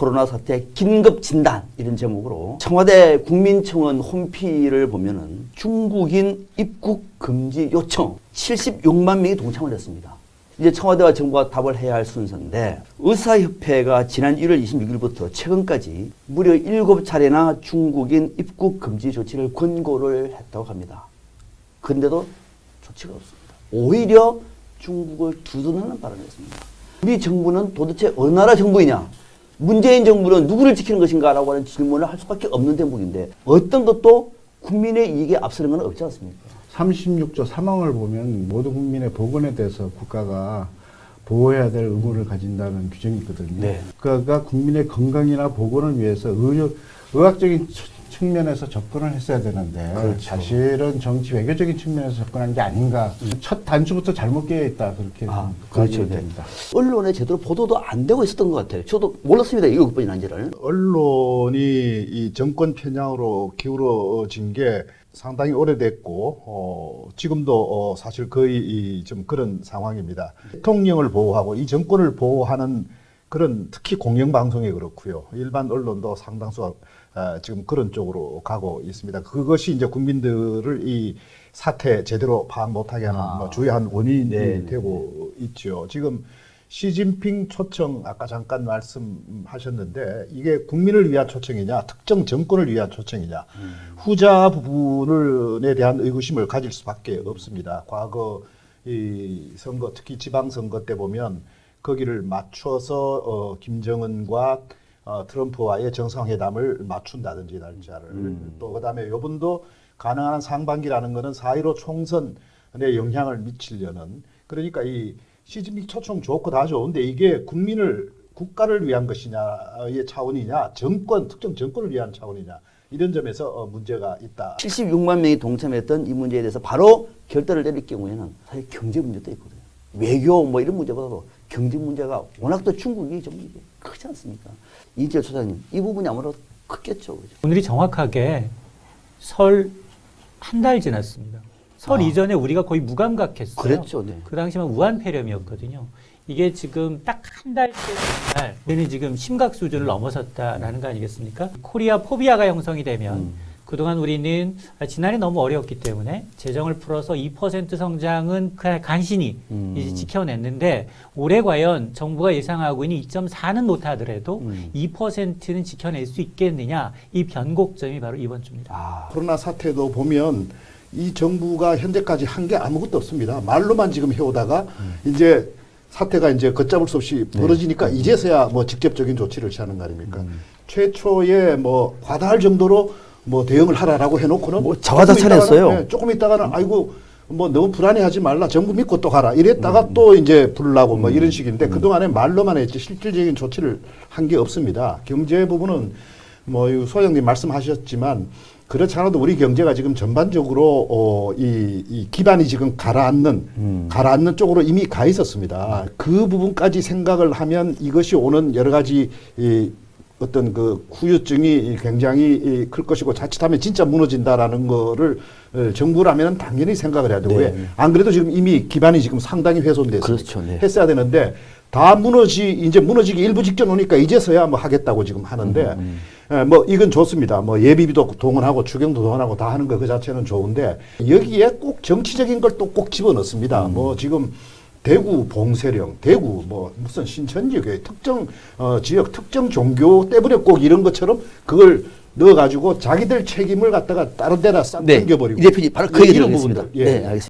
코로나 사태 긴급 진단 이런 제목으로 청와대 국민청원 홈피를 보면은 중국인 입국 금지 요청 76만 명이 동참을 했습니다. 이제 청와대와 정부가 답을 해야 할 순서인데 의사협회가 지난 1월 26일부터 최근까지 무려 7차례나 중국인 입국 금지 조치를 권고를 했다고 합니다. 근데도 조치가 없습니다. 오히려 중국을 두둔하는 발언을 했습니다. 우리 정부는 도대체 어느 나라 정부이냐? 문재인 정부는 누구를 지키는 것인가라고 하는 질문을 할 수밖에 없는 대목인데 어떤 것도 국민의 이익에 앞서는 건 없지 않습니까? 36조 3항을 보면 모든 국민의 보건에 대해서 국가가 보호해야 될 의무를 가진다는 규정이 있거든요. 네. 그러니까 국민의 건강이나 보건을 위해서 의료, 의학적인 측- 측면에서 접근을 했어야 되는데 그렇죠. 사실은 정치 외교적인 측면에서 접근한 게 아닌가. 첫 단추부터 잘못 깨어 있다 그렇게 아, 그렇죠. 네. 됩니다. 언론에 제대로 보도도 안 되고 있었던 것 같아요. 저도 몰랐습니다. 일곱 번이난지를. 언론이 이 정권 편향으로 기울어진 게 상당히 오래됐고 어, 지금도 어, 사실 거의 이, 좀 그런 상황입니다. 대통령을 보호하고 이 정권을 보호하는 그런 특히 공영방송이 그렇고요. 일반 언론도 상당수가 아, 지금 그런 쪽으로 가고 있습니다. 그것이 이제 국민들을 이 사태 제대로 파악 못하게 하는 아. 뭐 주요한 원인이 네, 네, 되고 있죠. 지금 시진핑 초청 아까 잠깐 말씀하셨는데 이게 국민을 위한 초청이냐 특정 정권을 위한 초청이냐 후자 부분에 대한 의구심을 가질 수밖에 없습니다. 과거 이 선거 특히 지방 선거 때 보면 거기를 맞춰서 어, 김정은과 어, 트럼프와의 정상회담을 맞춘다든지 날짜를 또 그다음에 요번도 가능한 상반기라는 거는 4.15 총선에 영향을 미치려는 그러니까 이 시진핑 초청 좋고 다 좋은데 이게 국민을 국가를 위한 것이냐의 차원이냐 정권 특정 정권을 위한 차원이냐 이런 점에서 어, 문제가 있다. 76만 명이 동참했던 이 문제에 대해서 바로 결단을 내릴 경우에는 사실 경제 문제도 있거든요. 외교 뭐 이런 문제보다도 경제 문제가 워낙 또 중국이 좀 크지 않습니까? 이재 소장님 이 부분이 아무래도 크겠죠. 그죠? 오늘이 정확하게 설 한 달 지났습니다. 설 아. 이전에 우리가 거의 무감각했어요. 그랬죠, 네. 그 당시만 우한 폐렴이었거든요. 이게 지금 딱 한 달째 날 우리는 지금 심각 수준을 넘어섰다라는 거 아니겠습니까? 코리아 포비아가 형성이 되면 음. 그동안 우리는 아, 지난해 너무 어려웠기 때문에 재정을 풀어서 2% 성장은 그냥 간신히 음. 이제 지켜냈는데 올해 과연 정부가 예상하고 있는 2.4는 못하더라도 음. 2%는 지켜낼 수 있겠느냐 이 변곡점이 바로 이번 주입니다. 아, 코로나 사태도 보면 이 정부가 현재까지 한 게 아무것도 없습니다. 말로만 지금 해오다가 이제 사태가 이제 걷잡을 수 없이 벌어지니까 이제서야 뭐 직접적인 조치를 취하는 거 아닙니까? 최초에 뭐 과다할 정도로 뭐 대응을 하라라고 해놓고는 뭐 자화자찬했어요. 조금 있다가는, 네, 조금 있다가는 아이고 뭐 너무 불안해하지 말라. 정부 믿고 또 가라. 이랬다가 또 이제 불나고 뭐 이런 식인데 그동안에 말로만 했지 실질적인 조치를 한 게 없습니다. 경제 부분은 뭐 소장님 말씀하셨지만 그렇지 않아도 우리 경제가 지금 전반적으로 어, 이, 이 기반이 지금 가라앉는 가라앉는 쪽으로 이미 가 있었습니다. 그 부분까지 생각을 하면 이것이 오는 여러 가지 이 어떤 그 후유증이 굉장히 이클 것이고 자칫하면 진짜 무너진다라는 거를 어, 정부라면 당연히 생각을 해야 되고 네. 왜? 안 그래도 지금 이미 기반이 지금 상당히 훼손됐어요. 그렇죠, 네. 했어야 되는데 다 무너지 이제 무너지기 일부 직전 오니까 이제서야 뭐 하겠다고 지금 하는데 예, 뭐 이건 좋습니다. 뭐 예비비도 동원하고 추경도 동원하고 다 하는 거 그 자체는 좋은데 여기에 꼭 정치적인 걸 또 꼭 집어넣습니다. 뭐 지금 대구 봉쇄령, 대구 뭐 무슨 신천 지역의 특정 어, 지역 특정 종교 때문에 꼭 이런 것처럼 그걸 넣어가지고 자기들 책임을 갖다가 다른 데다 싹 네. 땡겨버리고 이 대표님 바로 그 얘기 이런 들어보겠습니다. 부분들, 예. 네, 알겠습니다.